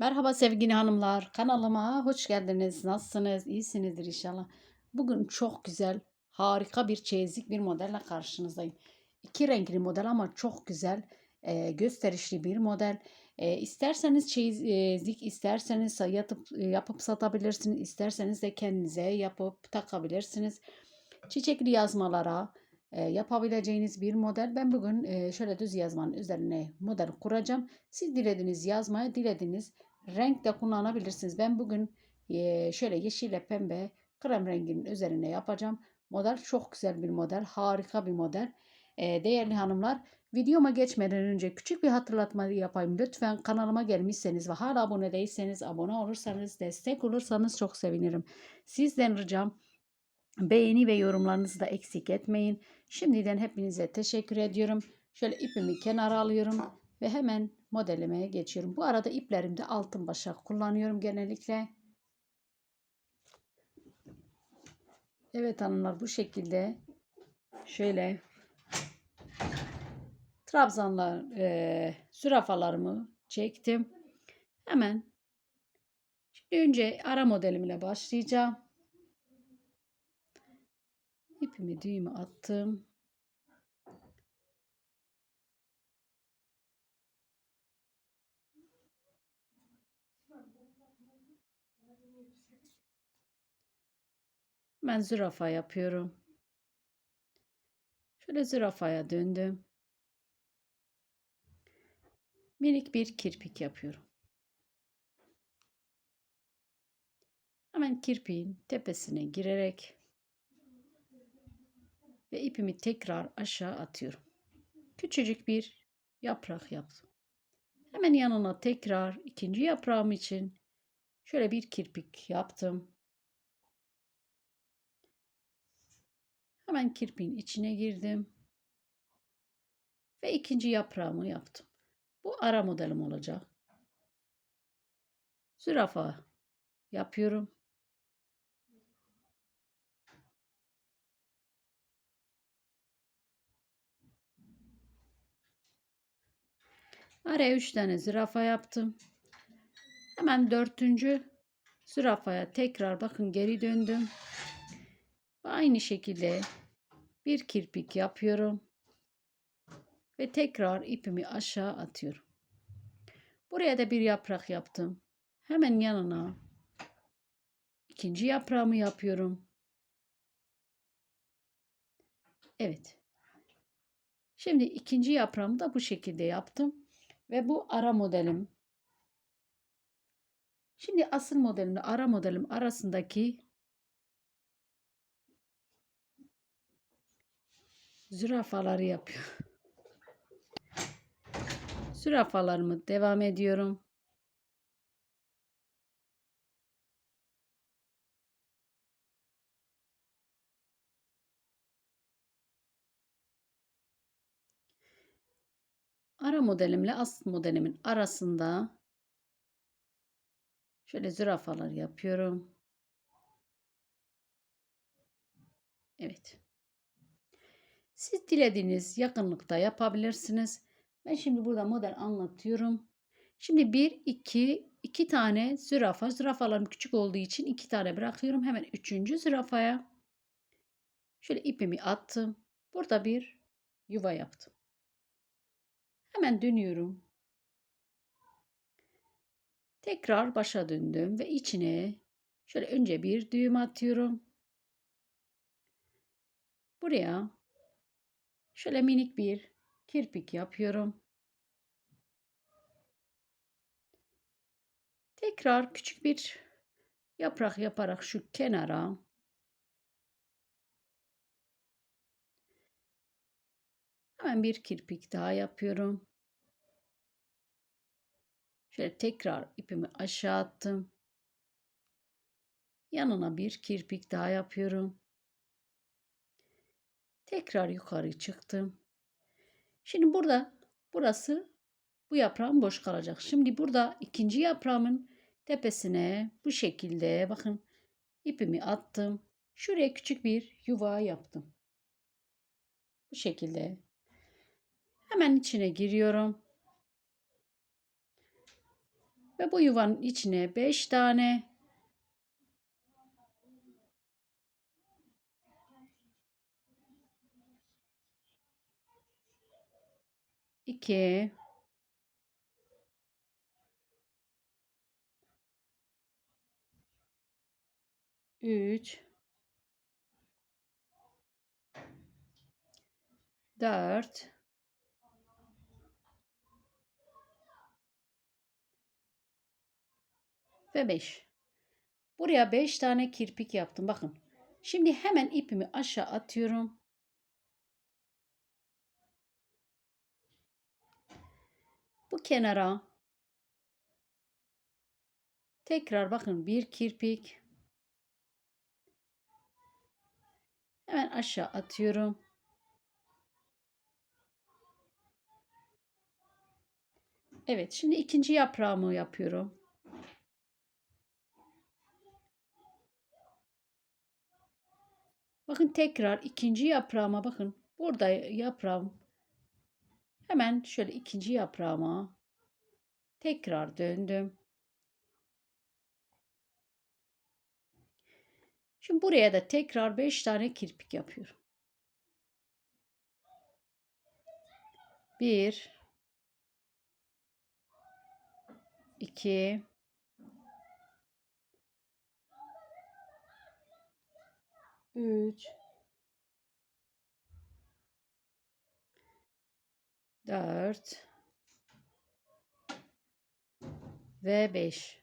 Merhaba sevgili hanımlar. Kanalıma hoş geldiniz. Nasılsınız? İyisinizdir inşallah. Bugün çok güzel, harika bir çeyizlik bir modelle karşınızdayım. İki renkli model ama çok güzel, e, gösterişli bir model. E, isterseniz çeyizlik, isterseniz yatıp, yapıp satabilirsiniz, isterseniz de kendinize yapıp takabilirsiniz. Çiçekli yazmalara e, yapabileceğiniz bir model. Ben bugün e, şöyle düz yazmanın üzerine model kuracağım. Siz dilediğiniz yazmaya, dilediğiniz renk de kullanabilirsiniz. Ben bugün şöyle yeşille pembe krem renginin üzerine yapacağım. Model çok güzel bir model. Harika bir model. Değerli hanımlar videoma geçmeden önce küçük bir hatırlatma yapayım. Lütfen kanalıma gelmişseniz ve hala abone değilseniz abone olursanız destek olursanız çok sevinirim. Sizden ricam beğeni ve yorumlarınızı da eksik etmeyin. Şimdiden hepinize teşekkür ediyorum. Şöyle ipimi kenara alıyorum ve hemen modellemeye geçiyorum. Bu arada iplerimde altın başak kullanıyorum genellikle. Evet hanımlar bu şekilde şöyle trabzanlar e, zürafalarımı çektim. Hemen şimdi önce ara modelimle başlayacağım. İpimi düğümü attım. Ben zürafa yapıyorum. Şöyle zürafaya döndüm. Minik bir kirpik yapıyorum. Hemen kirpiğin tepesine girerek ve ipimi tekrar aşağı atıyorum. Küçücük bir yaprak yaptım. Hemen yanına tekrar ikinci yaprağım için şöyle bir kirpik yaptım. Hemen kirpiğin içine girdim. Ve ikinci yaprağımı yaptım. Bu ara modelim olacak. Zürafa yapıyorum. Araya 3 tane zürafa yaptım. Hemen dördüncü zürafaya tekrar bakın geri döndüm. Aynı şekilde bir kirpik yapıyorum. Ve tekrar ipimi aşağı atıyorum. Buraya da bir yaprak yaptım. Hemen yanına ikinci yaprağımı yapıyorum. Evet. Şimdi ikinci yaprağımı da bu şekilde yaptım. Ve bu ara modelim. Şimdi asıl modelimle ara modelim arasındaki zürafaları yapıyorum. Zürafalarımı devam ediyorum. Ara modelimle asıl modelimin arasında şöyle zürafalar yapıyorum. Evet. Siz dilediğiniz yakınlıkta yapabilirsiniz. Ben şimdi burada model anlatıyorum. Şimdi bir, iki, iki tane zürafa. Zürafalarım küçük olduğu için iki tane bırakıyorum. Hemen üçüncü zürafaya şöyle ipimi attım. Burada bir yuva yaptım. Hemen dönüyorum. Tekrar başa döndüm ve içine şöyle önce bir düğüm atıyorum. Buraya şöyle minik bir kirpik yapıyorum. Tekrar küçük bir yaprak yaparak şu kenara hemen bir kirpik daha yapıyorum. Şöyle tekrar ipimi aşağı attım. Yanına bir kirpik daha yapıyorum. Tekrar yukarı çıktım. Şimdi burada burası bu yaprağım boş kalacak. Şimdi burada ikinci yaprağımın tepesine bu şekilde bakın ipimi attım. Şuraya küçük bir yuva yaptım. Bu şekilde. Hemen içine giriyorum. Ve bu yuvanın içine 5 tane iki üç dört ve 5. Buraya 5 tane kirpik yaptım. Bakın. Şimdi hemen ipimi aşağı atıyorum. Bu kenara tekrar bakın bir kirpik hemen aşağı atıyorum. Evet, şimdi ikinci yaprağımı yapıyorum. Bakın tekrar ikinci yaprağıma bakın. Burada yaprağım hemen şöyle ikinci yaprağıma tekrar döndüm. Şimdi buraya da tekrar 5 tane kirpik yapıyorum. 1 2 3 4 ve 5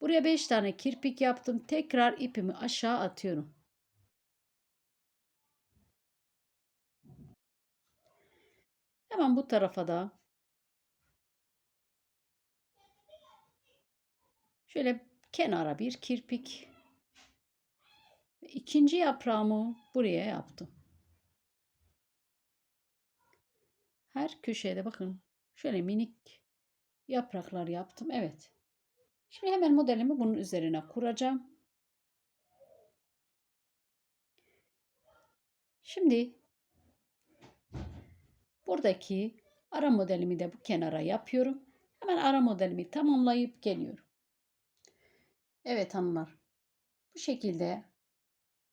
Buraya 5 tane kirpik yaptım. Tekrar ipimi aşağı atıyorum. Hemen bu tarafa da şöyle kenara bir kirpik İkinci yaprağımı buraya yaptım. Her köşede bakın şöyle minik yapraklar yaptım. Evet. Şimdi hemen modelimi bunun üzerine kuracağım. Şimdi buradaki ara modelimi de bu kenara yapıyorum. Hemen ara modelimi tamamlayıp geliyorum. Evet hanımlar. Bu şekilde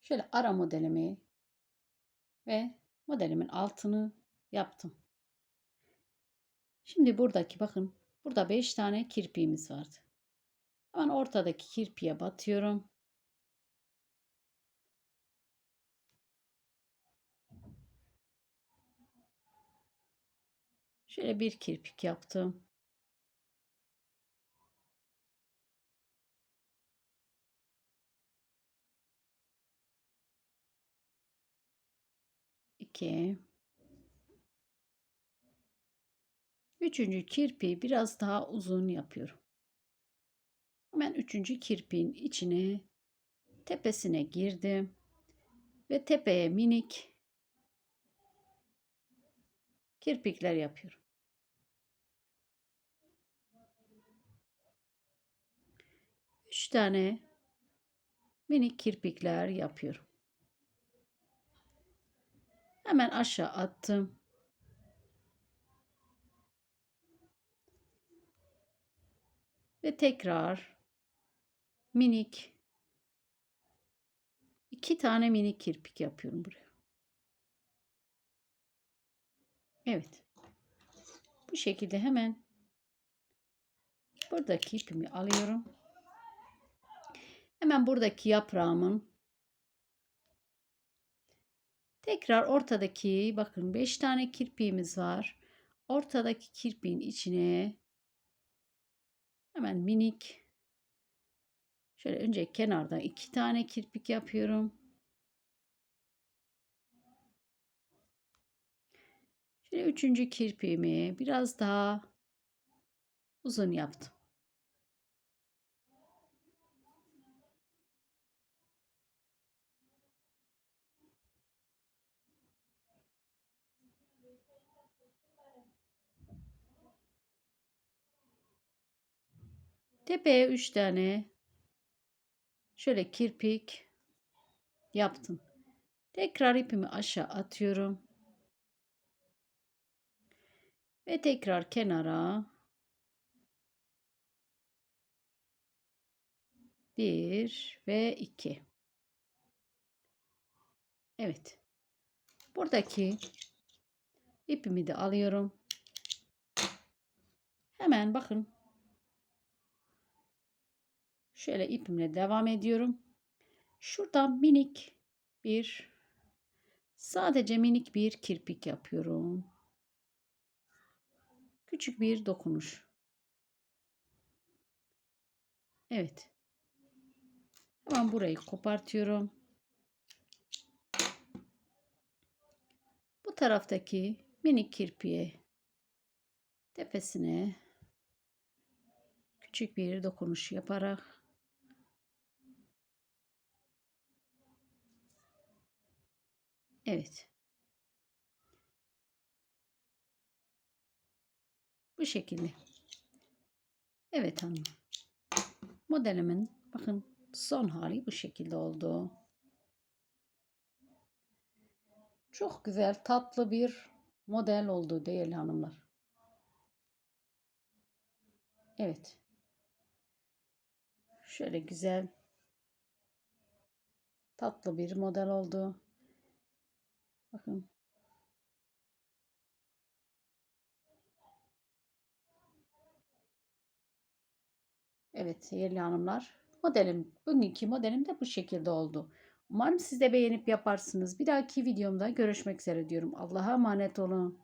şöyle ara modelimi ve modelimin altını yaptım. Şimdi buradaki bakın burada 5 tane kirpiğimiz vardı. Hemen ortadaki kirpiye batıyorum. Şöyle bir kirpik yaptım. 2 Üçüncü kirpiği biraz daha uzun yapıyorum. Hemen üçüncü kirpiğin içine tepesine girdim ve tepeye minik kirpikler yapıyorum. Üç tane minik kirpikler yapıyorum. Hemen aşağı attım. Ve tekrar minik iki tane minik kirpik yapıyorum buraya. Evet. Bu şekilde hemen buradaki ipimi alıyorum. Hemen buradaki yaprağımın Tekrar ortadaki bakın 5 tane kirpiğimiz var. Ortadaki kirpiğin içine hemen minik şöyle önce kenarda iki tane kirpik yapıyorum. Şöyle üçüncü kirpiğimi biraz daha uzun yaptım. Tepeye 3 tane şöyle kirpik yaptım. Tekrar ipimi aşağı atıyorum. Ve tekrar kenara 1 ve 2. Evet. Buradaki ipimi de alıyorum. Hemen bakın. Şöyle ipimle devam ediyorum. Şuradan minik bir sadece minik bir kirpik yapıyorum. Küçük bir dokunuş. Evet. Hemen burayı kopartıyorum. Bu taraftaki minik kirpiğe tepesine küçük bir dokunuş yaparak Evet. Bu şekilde. Evet hanım. Modelimin bakın son hali bu şekilde oldu. Çok güzel tatlı bir model oldu değerli hanımlar. Evet. Şöyle güzel tatlı bir model oldu. Bakın. Evet değerli hanımlar. Modelim, bugünkü modelim de bu şekilde oldu. Umarım siz de beğenip yaparsınız. Bir dahaki videomda görüşmek üzere diyorum. Allah'a emanet olun.